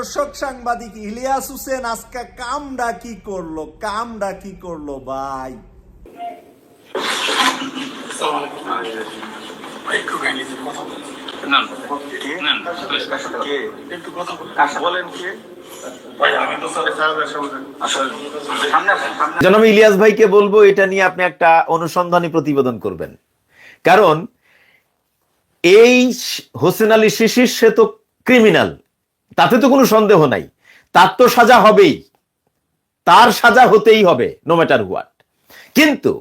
দর্শক সাংবাদিক ইলিয়াস হোসেন আজকে কামডা কি করল? কামডা কি করল ভাই? ইলিয়াস ভাইকে বলব, এটা নিয়ে আপনি একটা অনুসন্ধানী প্রতিবেদন করবেন। কারণ এই হোসেন আলী শিশির সে তো ক্রিমিনাল তাতে তো কোনো সন্দেহ নাই। তার তো সাজা হবেই। তার সাজা হতেই হবে নো ম্যাটার হোয়াট কিন্তু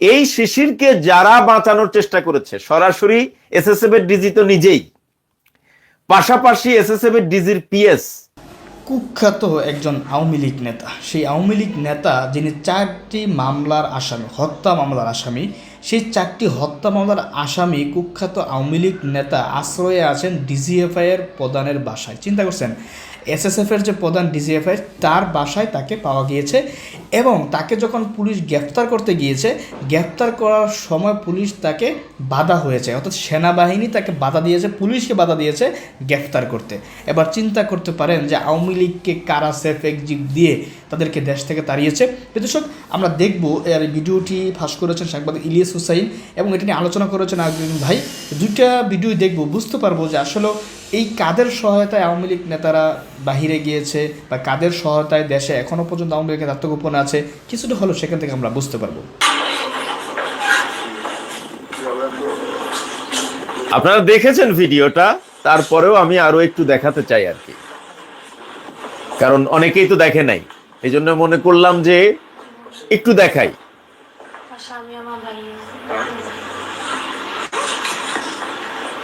এই শিশিরকে যারা বাঁচানোর চেষ্টা করেছে, সরাসরি এসএসএফ এর ডিজি তো নিজেই। পাশাপাশি এসএসএফ এর ডিজির পিএস কুখ্যাত একজন আওয়ামী লীগ নেতা। সেই আওয়ামী লীগ নেতা যিনি চারটি মামলার আসামি, হত্যা মামলার আসামি, সেই চারটি হত্যা মামলার আসামি কুখ্যাত আওয়ামী লীগ নেতা আশ্রয়ে আছেন ডিজিএফআইয়ের প্রধানের বাসায়। চিন্তা করছেন এসএসএফ এর যে প্রধান ডিজিএফআই তার বাসায় তাকে পাওয়া গিয়েছে এবং তাকে যখন পুলিশ গ্রেফতার করতে গিয়েছে, গ্রেফতার করার সময় পুলিশ তাকে বাধা হয়েছে। অর্থাৎ সেনাবাহিনী তাকে বাধা দিয়েছে, পুলিশকে বাধা দিয়েছে গ্রেফতার করতে। এবার চিন্তা করতে পারেন যে আওয়ামী লীগকে কারা সেফ এক্সিট দিয়ে তাদেরকে দেশ থেকে তাড়িয়েছে। দর্শক, আমরা দেখব, এর ভিডিওটি ফাঁস করেছেন সাংবাদিক ইলিয়াস হুসাইন এবং এটা নিয়ে আলোচনা করেছেন আরেকজন ভাই। দুইটা ভিডিও দেখব, বুঝতে পারব যে আসলে এই কাদের সহায়তায় আওয়ামী লীগ নেতারা বাহিরে গিয়েছে বা কাদের সহায়তায় দেশে এখনও পর্যন্ত আওয়ামী লীগের আত্মগোপন আছে, কিছুটা হলো সেখান থেকে আমরা বুঝতে পারব। আপনারা দেখেছেন ভিডিওটা, তারপরেও আমি আরও একটু দেখাতে চাই আর কি। কারণ অনেকেই তো দেখে নাই। এই জন্য মনে করলাম যে একটু দেখাই স্বামী আমার বাড়ি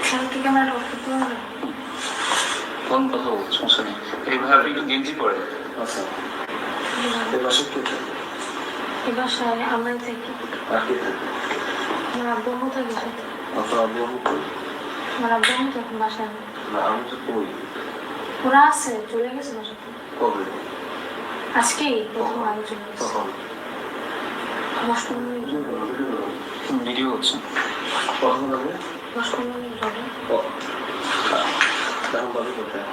স্বামীকে ক্যামেরা অফ করতে পারবে কোন কথা বলছো সমস্যা নেই এইভাবে আপনি একটু গেঞ্জি পরে আচ্ছা এই মাসে কে থাকে? এই বাসায় আমরা থাকি আর কে থাকে? আমার আব্বু আম্মু থাকে সাথে আপনার আব্বু আম্মু কই? আমার আব্বু আম্মু থাকে বাসায় না, আমি তো কই। ওরা আছে চলে গেছে বাসা থেকে কবে? আজকেই প্রথম আগে চলে গেছে তখন? দশ পনেরো ভিডিও হচ্ছে কখন হবে? দশ পনেরো মিনিট হবে ক- এখন বাজে কোথায়?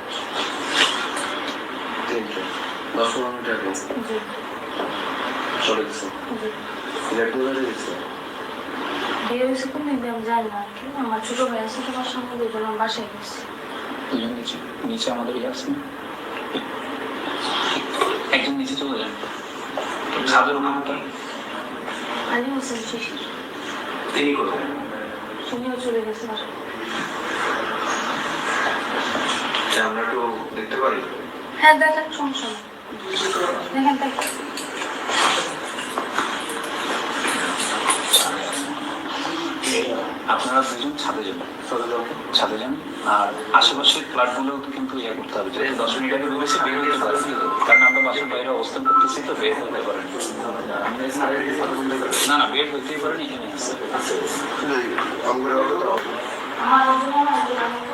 তিনটে। দশ পনেরো মিনিট আগে আমার বাসায় নিচে আমাদের ইয়ে নিচে চলে যান ছাদের উপরটা আলী হোসেন শিশির তিনি কোথায়? উনিও চলে গেছে আমরা একটু দেখতে পারি? হ্যাঁ দেখেন সমস্যা দেখেন দেখেন আপনারা দুজন ছাদে যান চলে ছাদে যান। আর আশেপাশের ফ্ল্যাটগুলো কিন্তু ইয়ে করতে হবে। যেহেতু দশ মিনিট আগে ঢুকেছে বের হতে পারে কারণ আমরা বাসার বাইরে অবস্থান করতেছি তো বের হতে পারেন। না না বের হইতেই পারেন এখানে? আমার অভিনয় না যে আমি তো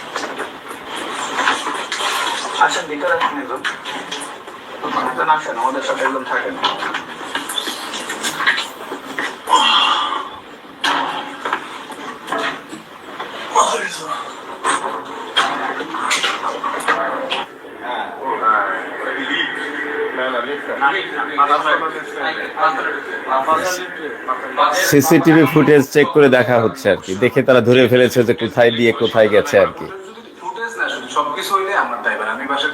ভিতরে এখন আসেন, আমাদের সাথে একদম থাকেন। সিসিটিভি ফুটেজ চেক করে দেখা হচ্ছে আর কি। দেখে তারা ধরে ফেলেছে যে কোথায় দিয়ে কোথায় গেছে আর কি ফুটেজ না শুধু সবকিছু হইলে আমার ড্রাইভার আমি বাসার কেয়ারটেকার না ঠিক আছে ওকে থ্যাংক ইউ ঠিক আছে থ্যাংক ইউ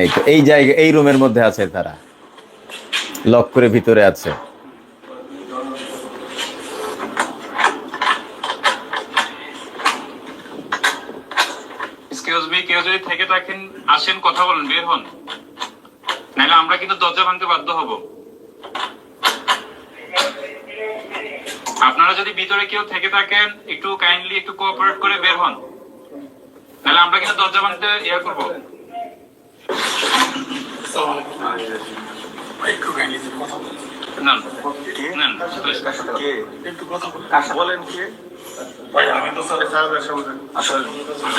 এই তো এই জায়গা এই রুমের মধ্যে আছে তারা। লক করে ভিতরে আছে। এক্সকিউজ মি কেউ যদি থেকে থাকেন আসেন কথা বলেন বের হন। নাহলে আমরা কিন্তু দরজা ভাঙতে বাধ্য হব। আপনারা যদি ভিতরে কেউ থেকে থাকেন একটু কাইন্ডলি একটু কোঅপারেট করে বের হন। তাহলে আমরা কিন্তু দরজা বানতে ইয়ে করব। বলেন কে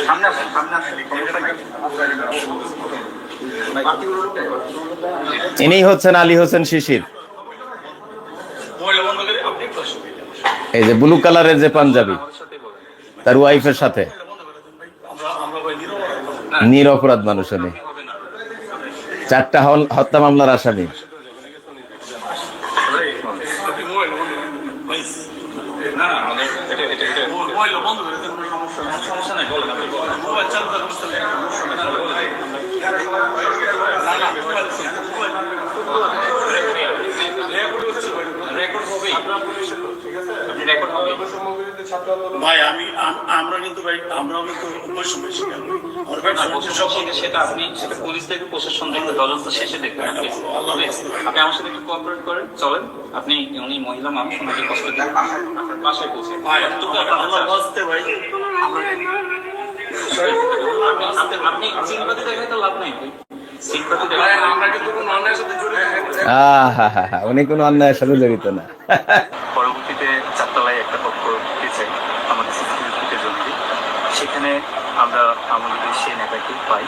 সামনে আসেন সামনে আসেন ইনি হচ্ছেন আলী হোসেন শিশির। এই যে ব্লু কালারের যে পাঞ্জাবি তার ওয়াইফের সাথে। নিরপরাধ মানুষ উনি চারটা হল- হত্যা মামলার আসামি। সমস্যা নাই বলেন আপনি বলেন মোবাইল চালু থাকবে রেকর্ড হবেই ভাই আমি আমরা কিন্তু ভাই আমরাও কিন্তু শিকার সেটা আপনি সেটা পুলিশ থেকে প্রশাসন থেকে তদন্ত শেষে দেখবেন আপনি আমার সাথে একটু কোঅপারেট করেন চলেন আপনি উনি মহিলা মানুষ ওনাকে কষ্ট দিন বাসায় পৌঁছে ভাই আপনি- আপনি সিম্পাতি তো লাভ নাই উনি কোনো অন্যায়ের সাথে জড়িত না। পরবর্তীতে চারতলায় একটা কক্ষ পেয়েছে আমাদের সেখানে আমরা আমাদের সেই নেতাকে পাই।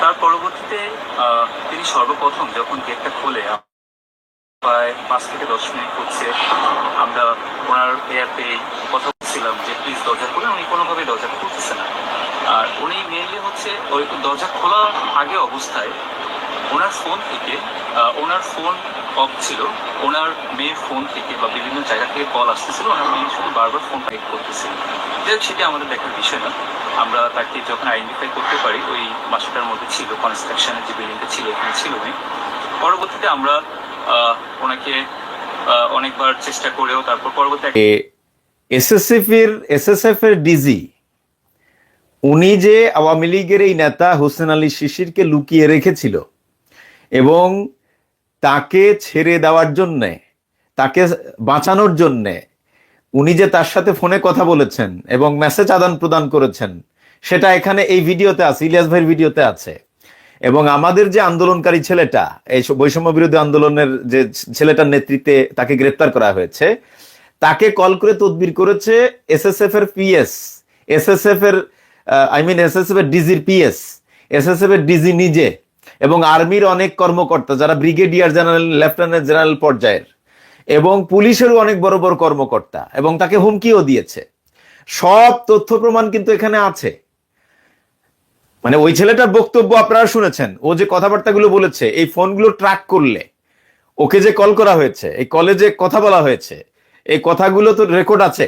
তার পরবর্তীতে তিনি সর্বপ্রথম যখন গেটটা খোলে, প্রায় পাঁচ থেকে দশ মিনিট হচ্ছে, আমরা ওনার এয়ারপে কথা বলছিলাম যে প্লিজ দরজা খুলে উনি কোনোভাবেই দরজা খুলতেছে না। আর উনি মেনলি হচ্ছে ওই দরজা খোলা আগে অবস্থায় ওনার ফোন থেকে ওনার ফোন অফ ছিল, ওনার মেয়ের ফোন থেকে বা বিভিন্ন জায়গা থেকে কল আসতেছিল, ওনার মেয়ে শুধু বারবার ফোন ব্রেক করতেছিল। যাই সেটা আমাদের দেখার বিষয় না। আমরা তাকে যখন আইডেন্টিফাই করতে পারি, ওই বাসাটার মধ্যে ছিল কনস্ট্রাকশনের যে বিল্ডিংটা ছিল, ওখানে ছিল উনি। পরবর্তীতে আমরা ওনাকে অনেকবার চেষ্টা করেও, তারপর পরবর্তী এসএসএফ এর এসএসএফ এর ডিজি উনি যে আওয়ামী লীগের এই নেতা হোসেন আলী শিশিরকে লুকিয়ে রেখেছিল এবং তাকে ছেড়ে দেওয়ার জন্যে, তাকে বাঁচানোর জন্যে উনি যে তার সাথে ফোনে কথা বলেছেন এবং মেসেজ আদান প্রদান করেছেন, সেটা এখানে এই ভিডিওতে আছে, ইলিয়াস ভাইয়ের ভিডিওতে আছে। এবং আমাদের যে আন্দোলনকারী ছেলেটা, এই বৈষম্য বিরোধী আন্দোলনের যে ছেলেটার নেতৃত্বে তাকে গ্রেপ্তার করা হয়েছে তাকে কল করে তদবির করেছে এসএসএফ এর পিএস এসএসএফ এর আই মিন এসএসএফ এর ডিজির পিএস এসএসএফ এর ডিজি নিজে এবং আর্মির অনেক কর্মকর্তা যারা ব্রিগেডিয়ার জেনারেল লেফটেন্যান্ট জেনারেল পর্যায়ের এবং পুলিশেরও অনেক বড় বড় কর্মকর্তা এবং তাকে হুমকিও দিয়েছে। সব তথ্য প্রমাণ কিন্তু এখানে আছে। মানে ওই ছেলেটার বক্তব্য আপনারা শুনেছেন, ও যে কথাবার্তাগুলো বলেছে, এই ফোনগুলো ট্র্যাক করলে ওকে যে কল করা হয়েছে, এই কলে যে কথা বলা হয়েছে এই কথাগুলো তো রেকর্ড আছে।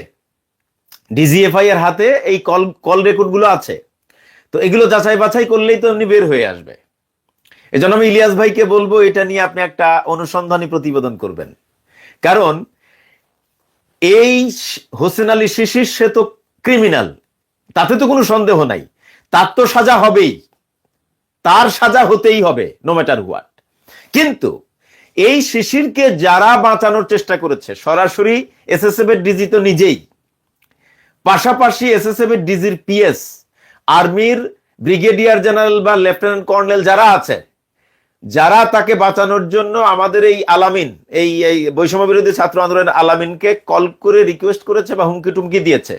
ডিজিএফআই এর হাতে এই কল কল রেকর্ডগুলো আছে। তো এগুলো যাচাই বাছাই করলেই তো এমনি বের হয়ে আসবে। এজন্য আমি ইলিয়াস ভাইকে বলব, এটা নিয়ে আপনি একটা অনুসন্ধানী প্রতিবেদন করবেন। কারণ এই হোসেন আলী শিশির, সে তো ক্রিমিনাল তাতে তো কোনো সন্দেহ নাই। তার তো সাজা হবেই। তার সাজা হতেই হবে নো ম্যাটার হোয়াট কিন্তু এই শিশিরকে যারা বাঁচানোর চেষ্টা করেছে, সরাসরি এসএসএফ এর ডিজি তো নিজেই। পাশাপাশি এসএসএফ এর ডিজির পিএস আর্মির ব্রিগেডিয়ার জেনারেল বা লেফটেন্যান্ট কর্নেল যারা আছে, যারা তাকে বাঁচানোর জন্য আমাদের এই আলামিন এই এই বৈষম্য বিরোধী ছাত্র আন্দোলনের আলামিনকে কল করে রিকোয়েস্ট করেছে বা হুমকি টুমকি দিয়েছে।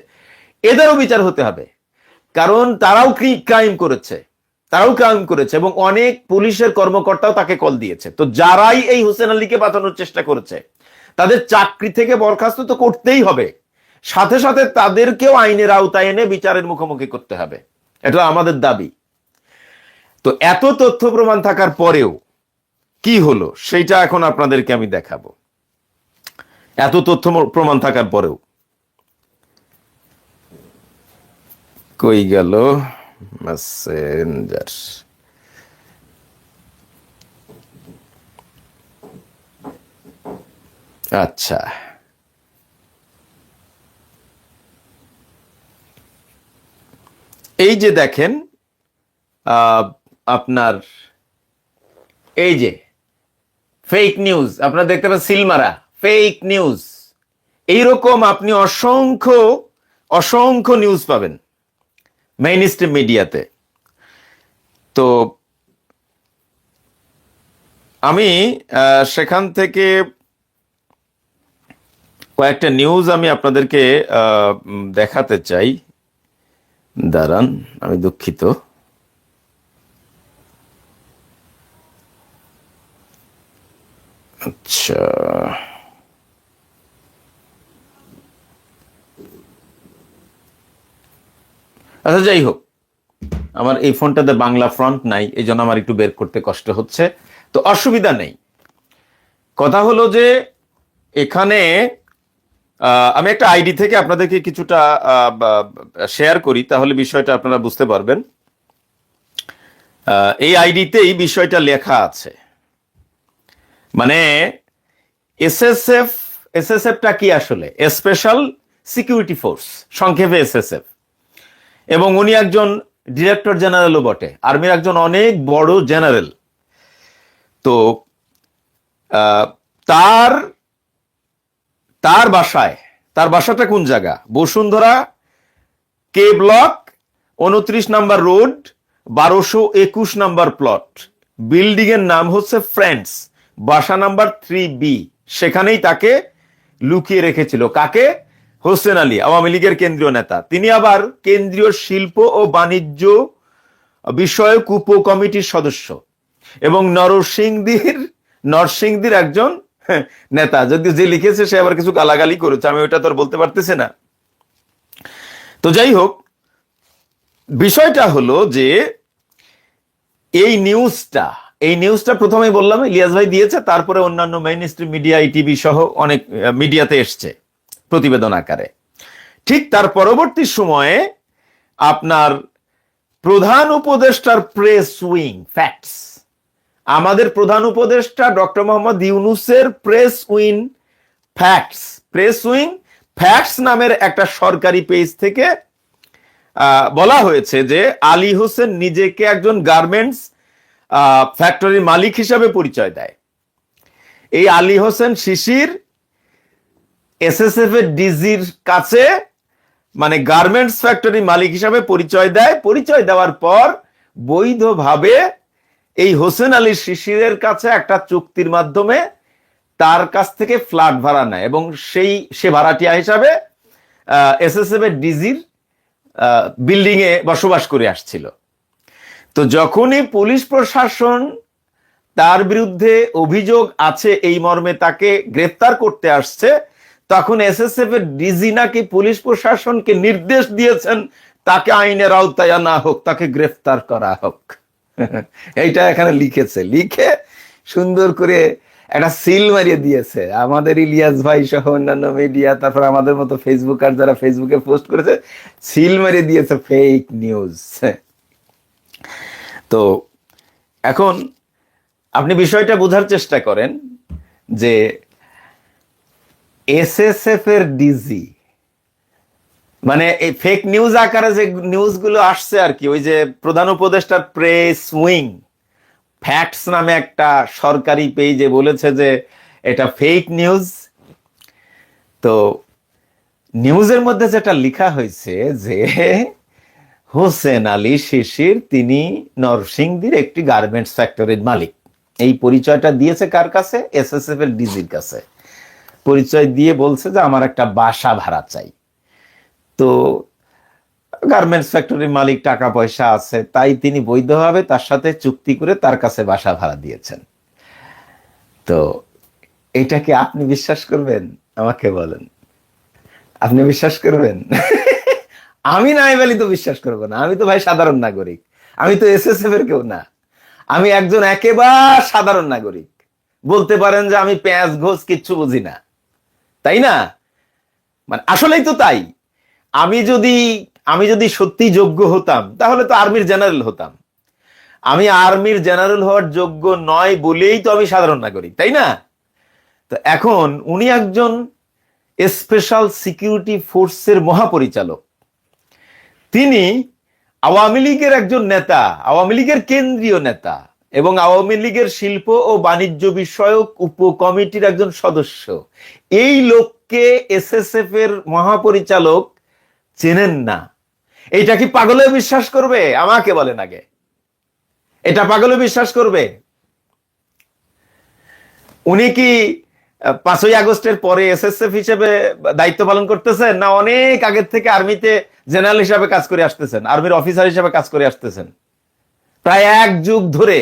এদেরও বিচার হতে হবে, কারণ তারাও ক্রাইম করেছে। তারাও ক্রাইম করেছে এবং অনেক পুলিশের কর্মকর্তাও তাকে কল দিয়েছে। তো যারাই এই হোসেন আলীকে বাঁচানোর চেষ্টা করেছে, তাদের চাকরি থেকে বরখাস্ত তো করতেই হবে। সাথে সাথে তাদেরকেও আইনের আওতায় এনে বিচারের মুখোমুখি করতে হবে। এটা আমাদের দাবি। তো এত তথ্য প্রমাণ থাকার পরেও কি হলো সেইটা এখন আপনাদেরকে আমি দেখাবো। এত তথ্য প্রমাণ থাকার পরেও। কই গেল? মেসেঞ্জার আচ্ছা এই যে দেখেন আপনার, এই যে ফেক নিউজ আপনারা দেখতে পাচ্ছেন সিলমারা ফেক নিউজ এইরকম আপনি অসংখ্য অসংখ্য নিউজ পাবেন। মেইন স্ট্রিম মিডিয়াতে তো আমি সেখান থেকে কয়েকটা নিউজ আমি আপনাদেরকে দেখাতে চাই। দাঁড়ান, আমি দুঃখিত। আচ্ছা। আচ্ছা যাই হোক। আমার এই ফোনটাতে বাংলা ফ্রন্ট নাই এই জন্য আমার একটু বের করতে কষ্ট হচ্ছে। তো অসুবিধা নেই। কথা হলো যে, এখানে আমি একটা আইডি থেকে আপনাদেরকে কিছুটা শেয়ার করি, তাহলে বিষয়টা আপনারা বুঝতে পারবেন। এই আইডিতেই বিষয়টা লেখা আছে। মানে এসএসএফ এসএসএফটা কি আসলে? স্পেশাল সিকিউরিটি ফোর্স সংক্ষেপে এসএসএফ এবং উনি একজন ডিরেক্টর জেনারেলও বটে। আর্মির একজন অনেক বড় জেনারেল। তো তার তার বাসায়, তার বাসাটা কোন জায়গা? বসুন্ধরা, কে ব্লক, উনত্রিশ নাম্বার রোড, বারোশো একুশ নাম্বার প্লট। বিল্ডিং এর নাম হচ্ছে ফ্রেন্ডস, বাসা নাম্বার থ্রি বি। সেখানেই তাকে লুকিয়ে রেখেছিল। কাকে? হোসেন আলী, আওয়ামী লীগের কেন্দ্রীয় নেতা। তিনি আবার কেন্দ্রীয় শিল্প ও বাণিজ্য বিষয়ক উপ কমিটির সদস্য এবং নরসিংদীর নরসিংদীর একজন নেতা। যদি যে লিখেছে, সে আবার কিছু গালাগালি করেছে, আমি ওটা তো বলতে পারতেছি না। তো যাই হোক, বিষয়টা হলো যে এই নিউজটা এই নিউজটা প্রথমে বললাম, ইলিয়াস ভাই দিয়েছে, তারপরে অন্যান্য মেইন স্ট্রিম মিডিয়া টিভি সহ অনেক মিডিয়াতে এসছে। প্রতিবেদন আকারে। ঠিক তার পরবর্তী সময়ে আপনার প্রধান উপদেষ্টার প্রেস উইং ফ্যাক্টস আমাদের প্রধান উপদেষ্টা ডক্টর মোহাম্মদ ইউনুসের press wing facts press wing facts নামের একটা সরকারি পেজ থেকে বলা হয়েছে যে আলী হোসেন নিজেকে একজন গার্মেন্টস ফ্যাক্টরির মালিক হিসাবে পরিচয় দেয়। এই আলী হোসেন শিশির এসএসএফ এর ডিজির কাছে মানে গার্মেন্টস ফ্যাক্টরি মালিক হিসাবে পরিচয় দেয়। পরিচয় দেওয়ার পর বৈধভাবে এই হোসেন আলী শিশিরের কাছে একটা চুক্তির মাধ্যমে তার কাছ থেকে ফ্ল্যাট ভাড়া নেয় এবং সেই, সে ভাড়াটিয়া হিসাবে এসএসএফ এর ডিজির বিল্ডিং এ বসবাস করে আসছিল। তো যখনই পুলিশ প্রশাসন তার বিরুদ্ধে অভিযোগ আছে এই মর্মে তাকে গ্রেফতার করতে আসছে তখন এসএসএফ এর ডিজি নাকি পুলিশ প্রশাসনকে নির্দেশ দিয়েছেন, তাকে আইনের আওতায় আনা হোক, তাকে গ্রেফতার করা হোক। এইটা এখানে লিখেছে। লিখে সুন্দর করে একটা সিল মারিয়ে দিয়েছে। আমাদের ইলিয়াস ভাই সহ অন্যান্য মিডিয়া তারপর আমাদের মতো ফেসবুক আর যারা ফেসবুকে পোস্ট করেছে, সিল মারিয়ে দিয়েছে ফেক নিউজ তো এখন আপনি বিষয়টা বোঝার চেষ্টা করেন যে এসএসএফ এর ডিজি মানে এই ফেক নিউজ আকারে যে নিউজগুলো আসছে আর কি, ওই যে প্রধান উপদেষ্টার প্রেস উইং, ফ্যাক্টস নামে একটা সরকারি পেজে বলেছে যে এটা ফেক নিউজ তো নিউজের মধ্যে যেটা লেখা হয়েছে যে হোসেন আলী শিশির, তিনি নরসিংদীর একটি গার্মেন্টস ফ্যাক্টরির মালিক। এই পরিচয়টা দিয়েছে কার কাছে? এসএসএফ এর ডিজির কাছে। পরিচয় দিয়ে বলছে যে আমার একটা বাসা ভাড়া চাই। তো গার্মেন্টস ফ্যাক্টরির মালিক টাকা পয়সা আছে, তাই তিনি বৈধভাবে তার সাথে চুক্তি করে তার কাছে বাসা ভাড়া দিয়েছেন। তো এটা কি আপনি বিশ্বাস করবেন? আমাকে বলেন। আপনি বিশ্বাস করবেন? আমি নাই বলি তো বিশ্বাস করব না। আমি তো ভাই সাধারণ নাগরিক। আমি তো এসএসএফ এর কেউ না। আমি একজন একেবারে সাধারণ নাগরিক। বলতে পারেন যে আমি পেঁয়াজ, ঘোষ কিচ্ছু বুঝি না। তাই না? মানে আসলেই তো তাই। আমি যদি আমি যদি সত্যি যোগ্য হতাম, তাহলে তো আর্মির জেনারেল হতাম। আমি আর্মির জেনারেল হওয়ার যোগ্য নয় বলেই তো আমি সাধারণ নাগরিক, তাই না? তো এখন উনি একজন স্পেশাল সিকিউরিটি ফোর্সের মহাপরিচালক। তিনি আওয়ামী লীগের একজন নেতা, আওয়ামী লীগের কেন্দ্রীয় নেতা। এবং আওয়ামী লীগের শিল্প ও বাণিজ্য বিষয়ক উপ কমিটির একজন সদস্য। এই লোককে এসএসএফ এর মহাপরিচালক চেনেন না। এটা কি পাগলে বিশ্বাস করবে? আমাকে বলেন আগে। এটা পাগলে বিশ্বাস করবে? উনি কি পাঁচই আগস্টের পরে এসএসএফ হিসেবে দায়িত্ব পালন করতেছেন না অনেক আগের থেকে আর্মিতে জেনারেল হিসাবে কাজ করে আসতেছেন, আর্মির অফিসার হিসাবে কাজ করে আসতেছেন? প্রায় এক যুগ ধরে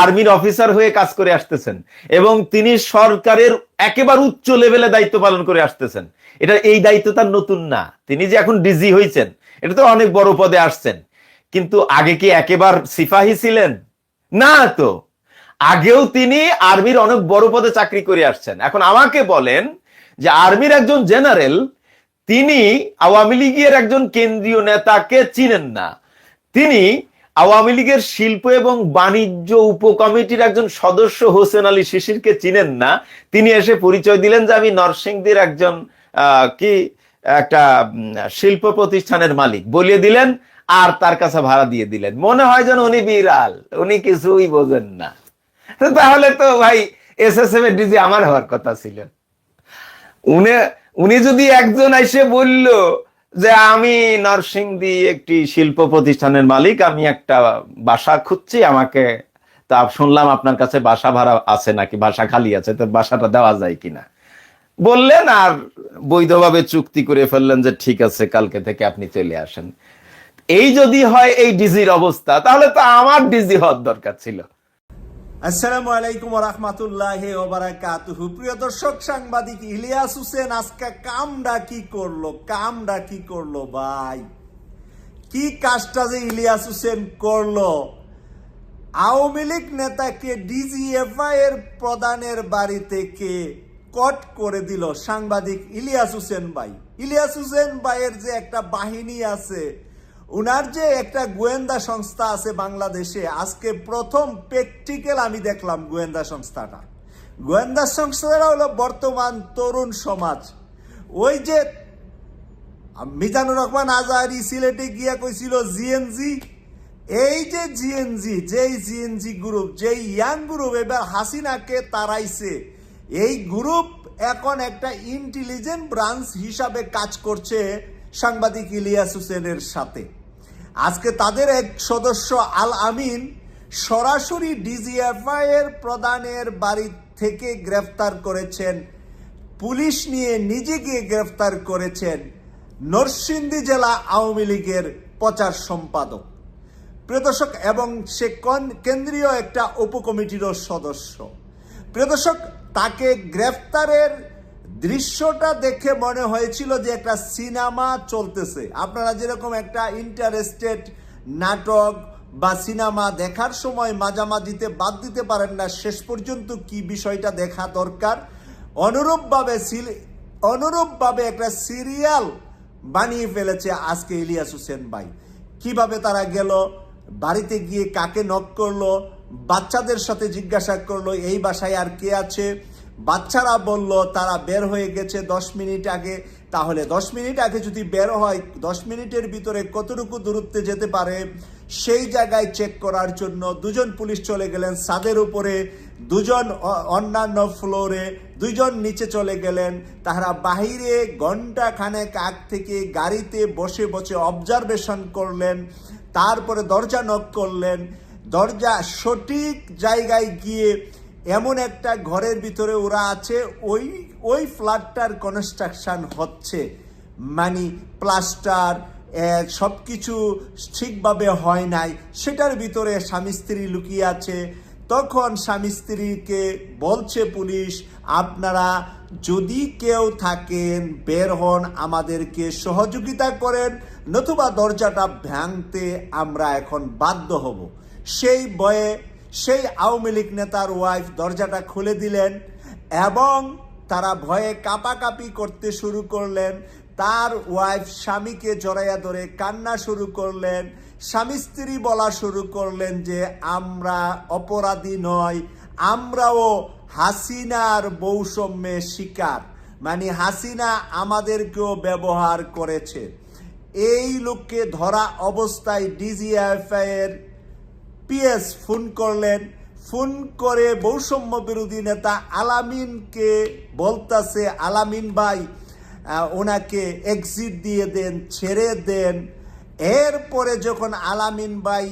আর্মির অফিসার হয়ে কাজ করে আসতেছেন এবং তিনি সরকারের একেবারে উচ্চ লেভেলে দায়িত্ব পালন করে আসতেছেন। এটা এই দায়িত্ব তার নতুন না। তিনি যে এখন ডিজি হয়েছেন এটা তো অনেক বড় পদে আসছেন। কিন্তু আগে কি একেবার সিপাহী ছিলেন? না তো। আগেও তিনি আর্মির অনেক বড় পদে চাকরি করে আসছেন। এখন আমাকে বলেন যে আর্মির একজন জেনারেল, তিনি আওয়ামী লীগের একজন কেন্দ্রীয় নেতাকে চিনেন না। তিনি আওয়ামী লীগের শিল্প এবং বাণিজ্য উপকমিটির একজন সদস্য হোসেন আলী শিশিরকে চিনেন না। তিনি এসে পরিচয় দিলেন যে আমি নরসিংদীর একজন কি, একটা শিল্প প্রতিষ্ঠানের মালিক। বলিয়ে দিলেন, আর তার কাছে ভাড়া দিয়ে দিলেন। মনে হয় যেন উনি বিড়াল, উনি কিছুই বোঝেন না। তাহলে তো ভাই এস এস এম এর ডিজি আমার হওয়ার কথা ছিল। উনি উনি যদি একজন এসে বলল যে আমি নরসিংদী একটি শিল্প প্রতিষ্ঠানের মালিক, আমি একটা বাসা খুঁজছি, আমাকে তা শুনলাম আপনার কাছে বাসা ভাড়া আছে নাকি, বাসা খালি আছে, তো বাসাটা দেওয়া যায় কিনা? বললেন আর বৈধভাবে চুক্তি করে ফেললেন যে ঠিক আছে, কালকে থেকে আপনি চলে আসেন। এই যদি হয় এই ডিজির অবস্থা, তাহলে তো আমার ডিজি হওয়ার দরকার ছিল। আসসালামু আলাইকুম রহমতুল্লাহ ওবারাকাতুহু প্রিয় দর্শক, সাংবাদিক ইলিয়াস হুসেন আজকে কামডা কি করল? কামডা কি করল ভাই? কি কাজটা যে ইলিয়াস হুসেন করল? আওয়ামী লীগ নেতাকে ডিজিএফআই এর প্রধানের বাড়ি থেকে কট করে দিল সাংবাদিক ইলিয়াস হোসেন ভাই। ইলিয়াস হোসেন ভাইয়ের যে একটা বাহিনী আছে উনার যে একটা গোয়েন্দা সংস্থা আছে বাংলাদেশে, আজকে প্রথম প্র্যাকটিক্যাল আমি দেখলাম গোয়েন্দা সংস্থাটা। গোয়েন্দা সংস্থাটা হলো বর্তমান তরুণ সমাজ। ওই যে মিজানুর রহমান আজাহারি সিলেটে গিয়া কইছিল জিএনজি এই যে জিএনজি যেই জিএনজি গ্রুপ যেই ইয়াং গ্রুপ এবার হাসিনাকে তারাইছে এই গ্রুপ এখন একটা ইন্টেলিজেন্ট ব্রাঞ্চ হিসাবে কাজ করছে সাংবাদিক ইলিয়াস হোসেনের সাথে। আজকে তাদের এক সদস্য আল আমিন সরাসরি ডিজিএফআই এর প্রধানের বাড়ি থেকে গ্রেফতার করেছেন। পুলিশ নিয়ে নিজে গিয়ে গ্রেফতার করেছেন নরসিংদী জেলা আওয়ামী লীগের প্রচার সম্পাদক। প্রদর্শক এবং সে কন- কেন্দ্রীয় একটা উপকমিটিরও সদস্য। প্রদর্শক তাকে গ্রেফতারের দৃশ্যটা দেখে মনে হয়েছিল যে একটা সিনেমা চলতেছে। আপনারা যেরকম একটা ইন্টারেস্টেড নাটক বা সিনেমা দেখার সময় মাঝামাঝিতে বাদ দিতে পারেন না, শেষ পর্যন্ত কি বিষয়টা দেখা দরকার? অনুরূপভাবে অনুরূপভাবে একটা সিরিয়াল বানিয়ে ফেলেছে আজকে ইলিয়াস হোসেন ভাই। কীভাবে তারা গেল, বাড়িতে গিয়ে কাকে নক করল, বাচ্চাদের সাথে জিজ্ঞাসা করল, এই বাসায় আর কে আছে? বাচ্চারা বলল, তারা বের হয়ে গেছে দশ মিনিট আগে। তাহলে দশ মিনিট আগে যদি বের হয়, দশ মিনিটের ভিতরে কতটুকু দূরত্বে যেতে পারে, সেই জায়গায় চেক করার জন্য দুজন পুলিশ চলে গেলেন ছাদের উপরে, দুজন অন্যান্য ফ্লোরে দুইজন নিচে চলে গেলেন। তাহারা বাহিরে ঘণ্টা খানেক আগ থেকে গাড়িতে বসে বসে অবজারভেশন করলেন, তারপরে দরজা নক করলেন। দরজা সঠিক জায়গায় গিয়ে এমন একটা ঘরের ভিতরে ওরা আছে, ওই ওই ফ্ল্যাটটার কনস্ট্রাকশন হচ্ছে। মানে প্লাস্টার সব কিছু ঠিকভাবে হয় নাই। সেটার ভিতরে স্বামী স্ত্রী লুকিয়ে আছে। তখন স্বামী স্ত্রীকে বলছে পুলিশ, আপনারা যদি কেউ থাকেন, বের হন, আমাদেরকে সহযোগিতা করেন, নতুবা দরজাটা ভাঙতে আমরা এখন বাধ্য হব। সেই বয়ে সেই আওয়ামী লীগ নেতার ওয়াইফ দরজাটা খুলে দিলেন এবং তারা ভয়ে কাপাকাপি করতে শুরু করলেন। তার ওয়াইফ স্বামীকে জড়াইয়া ধরে কান্না শুরু করলেন। স্বামী স্ত্রী বলা শুরু করলেন যে, আমরা অপরাধী নয় আমরাও হাসিনার বৈষম্যের শিকার। মানে হাসিনা আমাদেরকেও ব্যবহার করেছে। এই লোককে ধরা অবস্থায় ডিজিএফআই এর পিএস ফোন করলেন। ফোন করে বৈষম্য বিরোধী নেতা আলামিনকে বলতাছে, আলামিন ভাই ওনাকে এক্সিট দিয়ে দেন, ছেড়ে দেন। এরপরে যখন আলামিন ভাই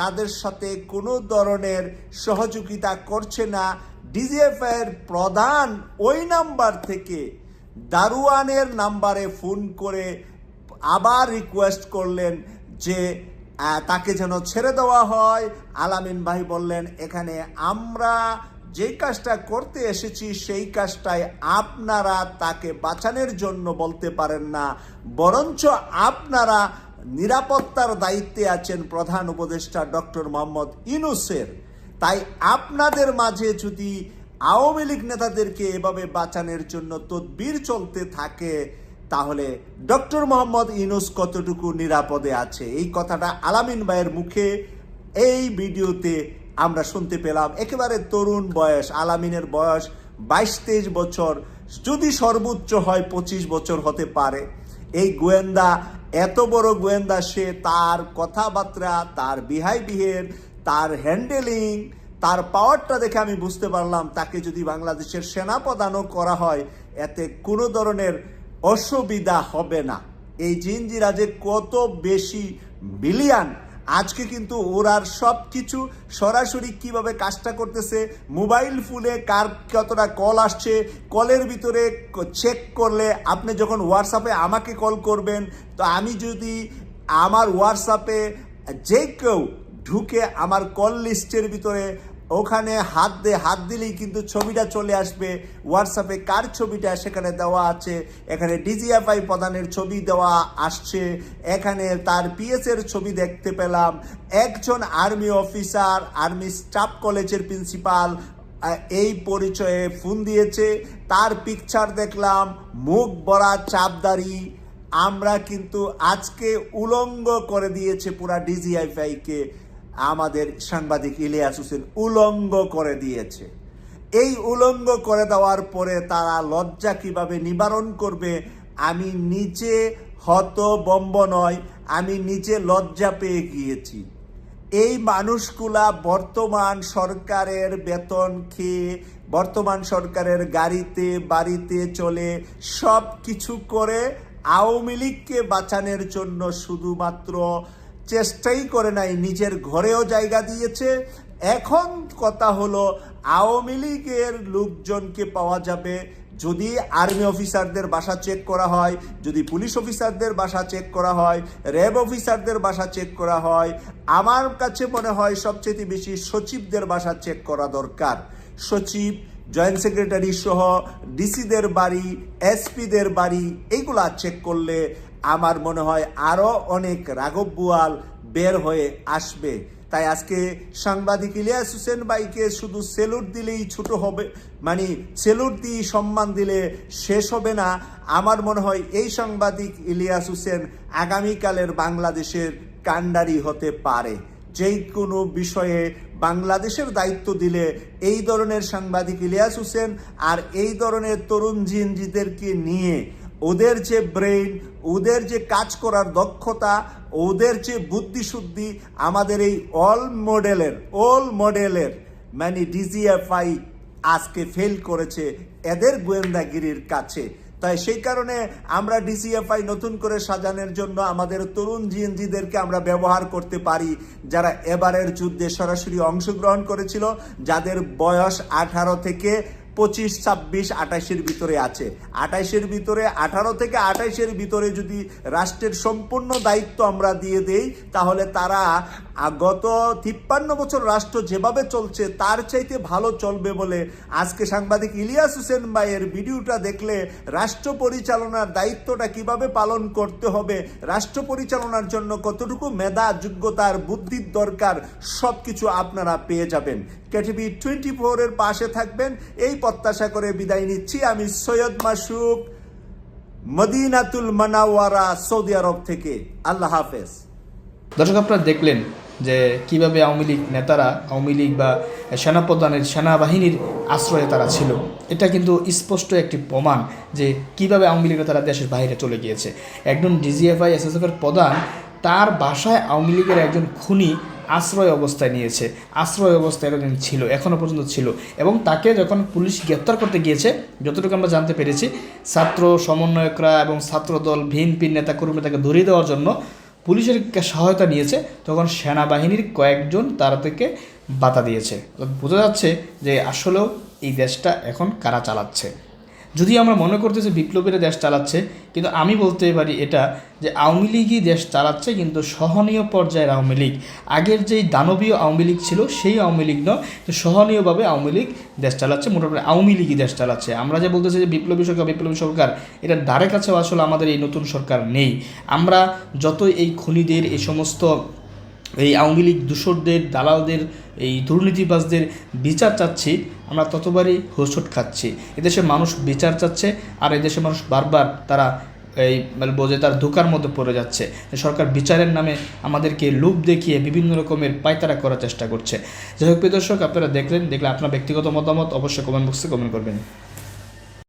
তাদের সাথে কোনো ধরনের সহযোগিতা করছে না ডিজিএফ এর প্রধান ওই নাম্বার থেকে দারুয়ানের নাম্বারে ফোন করে আবার রিকোয়েস্ট করলেন যে তাকে যেন ছেড়ে দেওয়া হয়। আলামিন ভাই বললেন, এখানে আমরা যে কাজটা করতে এসেছি, সেই কাজটাই আপনারা তাকে বাঁচানোর জন্য বলতে পারেন না। বরঞ্চ আপনারা নিরাপত্তার দায়িত্বে আছেন প্রধান উপদেষ্টা ডক্টর মোহাম্মদ ইনুসের তাই আপনাদের মাঝে যদি আওয়ামী লীগ নেতাদেরকে এভাবে বাঁচানোর জন্য তদবির চলতে থাকে তাহলে ডক্টর মোহাম্মদ ইনুস কতটুকু নিরাপদে আছে? এই কথাটা আলামিন ভাইয়ের মুখে এই ভিডিওতে আমরা শুনতে পেলাম। একেবারে তরুণ বয়স, আলামিনের বয়স বাইশ তেইশ বছর। যদি সর্বোচ্চ হয় পঁচিশ বছর হতে পারে। এই গোয়েন্দা, এত বড় গোয়েন্দা সে, তার কথাবার্তা, তার বিহেভিয়ার তার হ্যান্ডেলিং তার পাওয়ারটা দেখে আমি বুঝতে পারলাম, তাকে যদি বাংলাদেশের সেনাপ্রধানও করা হয়, এতে কোনো ধরনের অসুবিধা হবে না। এই জিনজিরা যে কত বেশি বিলিয়ান, আজকে কিন্তু ওরার সব কিছু সরাসরি কীভাবে কাজটা করতেছে, মোবাইল ফোনে কার কতটা কল আসছে, কলের ভিতরে চেক করলে আপনি যখন হোয়াটসঅ্যাপে আমাকে কল করবেন, তো আমি যদি আমার হোয়াটসঅ্যাপে যে কেউ ঢুকে আমার কল লিস্টের ভিতরে ওখানে হাত দে, হাত দিলেই কিন্তু ছবিটা চলে আসবে। হোয়াটসঅ্যাপে কার ছবিটা সেখানে দেওয়া আছে, এখানে ডিজিএফআই প্রধানের ছবি দেওয়া আসছে, এখানে তার পিএস এর ছবি দেখতে পেলাম। একজন আর্মি অফিসার, আর্মি স্টাফ কলেজের প্রিন্সিপাল এই পরিচয়ে ফোন দিয়েছে। তার পিকচার দেখলাম, মুখ বড়া চাপদারি। আমরা কিন্তু আজকে উলঙ্গ করে দিয়েছে পুরা ডিজিএফআইকে আমাদের সাংবাদিক ইলিয়াস হোসেন উলঙ্গ করে দিয়েছে। এই উলঙ্গ করে দেওয়ার পরে তারা লজ্জা কীভাবে নিবারণ করবে, আমি নিচে হতবম্ব নয়, আমি নিচে লজ্জা পেয়ে গিয়েছি। এই মানুষগুলা বর্তমান সরকারের বেতন খেয়ে, বর্তমান সরকারের গাড়িতে, বাড়িতে চলে সব কিছু করে আওয়ামী লীগকে বাঁচানোর জন্য শুধুমাত্র চেষ্টাই করে নাই, নিজের ঘরেও জায়গা দিয়েছে। এখন কথা হলো, আওয়ামী লীগের লোকজনকে পাওয়া যাবে যদি আর্মি অফিসারদের বাসা চেক করা হয়, যদি পুলিশ অফিসারদের বাসা চেক করা হয়, র্যাব অফিসারদের বাসা চেক করা হয়। আমার কাছে মনে হয় সবচেয়ে বেশি সচিবদের বাসা চেক করা দরকার। সচিব, জয়েন্ট সেক্রেটারি সহ, ডিসিদের বাড়ি, এসপিদের বাড়ি, এইগুলা চেক করলে আমার মনে হয় আরও অনেক রাঘব বুয়াল বের হয়ে আসবে। তাই আজকে সাংবাদিক ইলিয়াস হোসেন ভাইকে শুধু সেলুট দিলেই ছোট হবে মানে সেলুট দিয়ে সম্মান দিলে শেষ হবে না। আমার মনে হয় এই সাংবাদিক ইলিয়াস হোসেন আগামীকালের বাংলাদেশের কাণ্ডারি হতে পারে। যেই কোনো বিষয়ে বাংলাদেশের দায়িত্ব দিলে এই ধরনের সাংবাদিক ইলিয়াস হোসেন আর এই ধরনের তরুণ জিনজিদেরকে নিয়ে ওদের যে ব্রেইন, ওদের যে কাজ করার দক্ষতা, ওদের যে বুদ্ধিশুদ্ধি, আমাদের এই অল মডেলের অল মডেলের মানে ডিজিএফআই আজকে ফেল করেছে এদের গোয়েন্দাগিরির কাছে। তাই সেই কারণে আমরা ডিসিএফআই নতুন করে সাজানোর জন্য আমাদের তরুণ জিএনজিদেরকে আমরা ব্যবহার করতে পারি, যারা এবারের যুদ্ধে সরাসরি অংশগ্রহণ করেছিল, যাদের বয়স আঠারো থেকে পঁচিশ, ছাব্বিশ আঠাশের ভিতরে আছে। আঠাশের ভিতরে, আঠারো থেকে আঠাশের ভিতরে যদি রাষ্ট্রের সম্পূর্ণ দায়িত্ব আমরা দিয়ে দেই, তাহলে তারা গত তিপ্পান্ন বছর রাষ্ট্র যেভাবে চলছে, তার চাইতে ভালো চলবে বলে আজকে সাংবাদিক ইলিয়াস হোসেন ভাইয়ের ভিডিওটা দেখলে রাষ্ট্র পরিচালনার দায়িত্বটা কীভাবে পালন করতে হবে, রাষ্ট্র পরিচালনার জন্য কতটুকু মেধা যোগ্যতার বুদ্ধির দরকার সব কিছু আপনারা পেয়ে যাবেন। কেটিভি টোয়েন্টি ফোরের পাশে থাকবেন। এই প্রত্যাশা করে বিদায় নিচ্ছি। আমি সৈয়দ মাসুক, মদিনাতুল মানাওয়ারা, সৌদি আরব থেকে। আল্লাহ হাফেজ। দর্শক, আপনারা দেখলেন যে কীভাবে আওয়ামী লীগ নেতারা, আওয়ামী লীগ বা সেনাপ্রধানের সেনাবাহিনীর আশ্রয়ে তারা ছিল, এটা কিন্তু স্পষ্ট একটি প্রমাণ যে কীভাবে আওয়ামী লীগ নেতারা দেশের বাইরে চলে গিয়েছে। একজন ডিজিএফআই এসএসএফের প্রধান, তার বাসায় আওয়ামী লীগের একজন খুনি আশ্রয় অবস্থায় নিয়েছে। আশ্রয় অবস্থায় এতদিন ছিল এখনও পর্যন্ত ছিল। এবং তাকে যখন পুলিশ গ্রেপ্তার করতে গিয়েছে, যতটুকু আমরা জানতে পেরেছি, ছাত্র সমন্বয়করা এবং ছাত্র ছাত্রদল ভিএনপির নেতাকর্মী তাকে ধরিয়ে দেওয়ার জন্য পুলিশের সহায়তা নিয়েছে, তখন সেনাবাহিনীর কয়েকজন তারা থেকে বাতা দিয়েছে। বোঝা যাচ্ছে যে আসলেও এই দেশটা এখন কারা চালাচ্ছে। যদি আমরা মনে করতেছি বিপ্লবীরা দেশ চালাচ্ছে, কিন্তু আমি বলতে পারি এটা যে আওয়ামী লীগই দেশ চালাচ্ছে, কিন্তু সহনীয় পর্যায়ের আওয়ামী লীগ। আগের যেই দানবীয় আওয়ামী লীগ ছিল, সেই আওয়ামী লীগ নয়, তো সহনীয়ভাবে আওয়ামী লীগ দেশ চালাচ্ছে, মোটামুটি আওয়ামী লীগই দেশ চালাচ্ছে। আমরা যে বলতেছি যে বিপ্লবী সরকার বিপ্লবী সরকার এটার দ্বারে কাছেও আসলে আমাদের এই নতুন সরকার নেই। আমরা যত এই খুনিদের, এই সমস্ত এই আওয়ামী লীগ দূষরদের, দালালদের, এই দুর্নীতিবাজদের বিচার চাচ্ছি, আমরা ততবারই হোঁচট খাচ্ছি। এদেশের মানুষ বিচার চাচ্ছে, আর এদেশের মানুষ বারবার তারা এই বলব যে তার ধোকার মধ্যে পড়ে যাচ্ছে। সরকার বিচারের নামে আমাদেরকে লোভ দেখিয়ে বিভিন্ন রকমের পায়তারা করার চেষ্টা করছে। যাই হোক দর্শক, আপনারা দেখলেন, দেখলে আপনার ব্যক্তিগত মতামত অবশ্যই কমেন্ট বক্সে কমেন্ট করবেন।